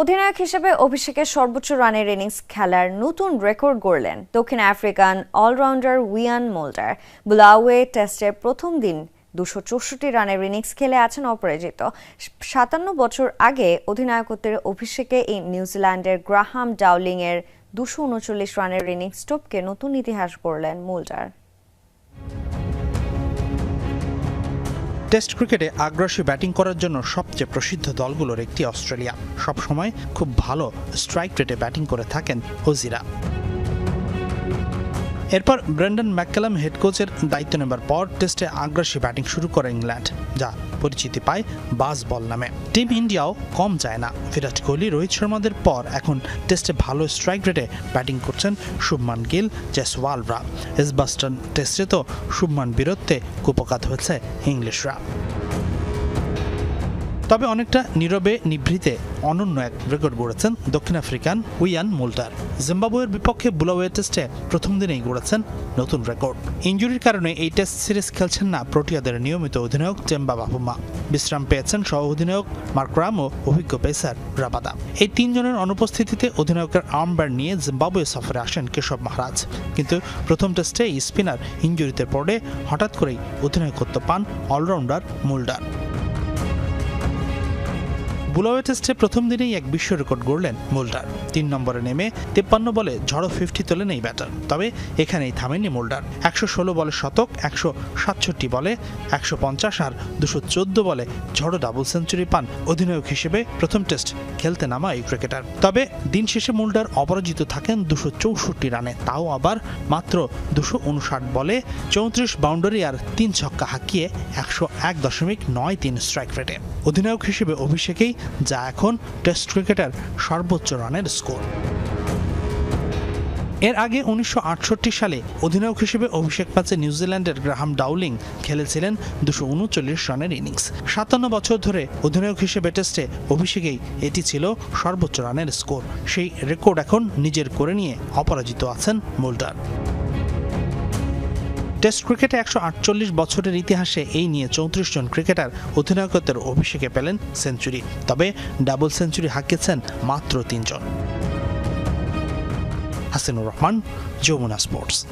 অধিনায়ক হিসেবে অভিষেকের সর্বোচ্চ রানের ইনিংস খেলার নতুন রেকর্ড গড়লেন দক্ষিণ African allrounder Wiaan Mulder. Bulawayo টেস্টের প্রথম দিন দুশো চৌষট্টি রানের ইনিংস খেলে আছেন অপরাজিত। সাতান্ন বছর আগে অধিনায়কত্বের অভিষেকে এই নিউজিল্যান্ডের গ্রাহাম ডাউলিং এর দুশো উনচল্লিশ রানের ইনিংস টপকে নতুন ইতিহাস গড়লেন মোল্ডার। টেস্ট ক্রিকেটে আগ্রাসী ব্যাটিং করার জন্য সবচেয়ে প্রসিদ্ধ দলগুলোর একটি অস্ট্রেলিয়া। সবসময় খুব ভালো স্ট্রাইক রেটে ব্যাটিং করে থাকেন ওজিরা। এরপর ব্রেন্ডন ম্যাককেলাম হেড কোচের দায়িত্ব নেবার পর টেস্টে আগ্রাসী ব্যাটিং শুরু করে ইংল্যান্ড, যা পরিচিতি পায় বাস বল নামে। টিম ইন্ডিয়াও কম যায় না। বিরাট কোহলি, রোহিত শর্মাদের পর এখন টেস্টে ভালো স্ট্রাইক রেটে ব্যাটিং করছেন শুভমান গিল জেসওয়ালরা এসবাস্টন টেস্টে তো শুভমান বীরত্বে কুপকাত হয়েছে ইংলিশরা। তবে অনেকটা নীরবে নিভৃতে অনন্য এক রেকর্ড গড়েছেন দক্ষিণ আফ্রিকান উইয়ান মুল্টার জিম্বাবুয়ের বিপক্ষে বুলাওয়ে টেস্টে প্রথম দিনেই গড়েছেন নতুন রেকর্ড। ইঞ্জুরির কারণে এই টেস্ট সিরিজ খেলছেন না প্রোটিয়াদের নিয়মিত অধিনায়ক জেম্বা বাবুমা বিশ্রাম পেয়েছেন সহ অধিনায়ক মার্করাম ও অভিজ্ঞ পেসার রাবাদা। এই তিনজনের অনুপস্থিতিতে অধিনায়কের আর্মব্যান্ড নিয়ে জিম্বাবুয়ে সফরে আসেন কেশব মহারাজ। কিন্তু প্রথম টেস্টে স্পিনার ইঞ্জুরিতে পড়ে হঠাৎ করেই অধিনায়কত্ব পান অলরাউন্ডার মুল্ডার বুলাওয়ে টেস্টে প্রথম দিনেই এক বিশ্ব রেকর্ড গড়লেন মোল্ডার তিন নম্বরে নেমে তেপ্পান্ন বলে ঝড়ো ফিফটি তোলেন এই ব্যাটার। তবে এখানেই থামেননি মোল্ডার একশো ষোলো বলে শতক, একশো সাতষট্টি বলে একশো পঞ্চাশ আর দুশো চোদ্দ বলে ঝড়ো ডাবল সেঞ্চুরি পান অধিনায়ক হিসেবে প্রথম টেস্ট খেলতে নামা এই ক্রিকেটার। তবে দিন শেষে মোল্ডার অপরাজিত থাকেন দুশো চৌষট্টি রানে। তাও আবার মাত্র দুশো উনষাট বলে চৌত্রিশ বাউন্ডারি আর তিন ছক্কা হাঁকিয়ে একশো এক দশমিক নয় তিন স্ট্রাইক রেটে। অধিনায়ক হিসেবে অভিষেকেই যা এখন টেস্ট ক্রিকেটার সর্বোচ্চ রানের স্কোর এর আগে উনিশশো আটষট্টি সালে অধিনায়ক হিসেবে অভিষেক পাচ্ছে নিউজিল্যান্ডের গ্রাহাম ডাউলিং খেলেছিলেন দুশো উনচল্লিশ রানের ইনিংস সাতান্ন বছর ধরে অধিনায়ক হিসেবে টেস্টে অভিষেকেই এটি ছিল সর্বোচ্চ রানের স্কোর সেই রেকর্ড এখন নিজের করে নিয়ে অপরাজিত আছেন মোল্ডার টেস্ট ক্রিকেটে একশো আটচল্লিশ বছরের ইতিহাসে এই নিয়ে চৌত্রিশ জন ক্রিকেটার অধিনায়কত্বের অভিষেকে পেলেন সেঞ্চুরি। তবে ডাবল সেঞ্চুরি হাঁকিয়েছেন মাত্র তিনজন। হাসিনুর রহমান, যমুনা স্পোর্টস।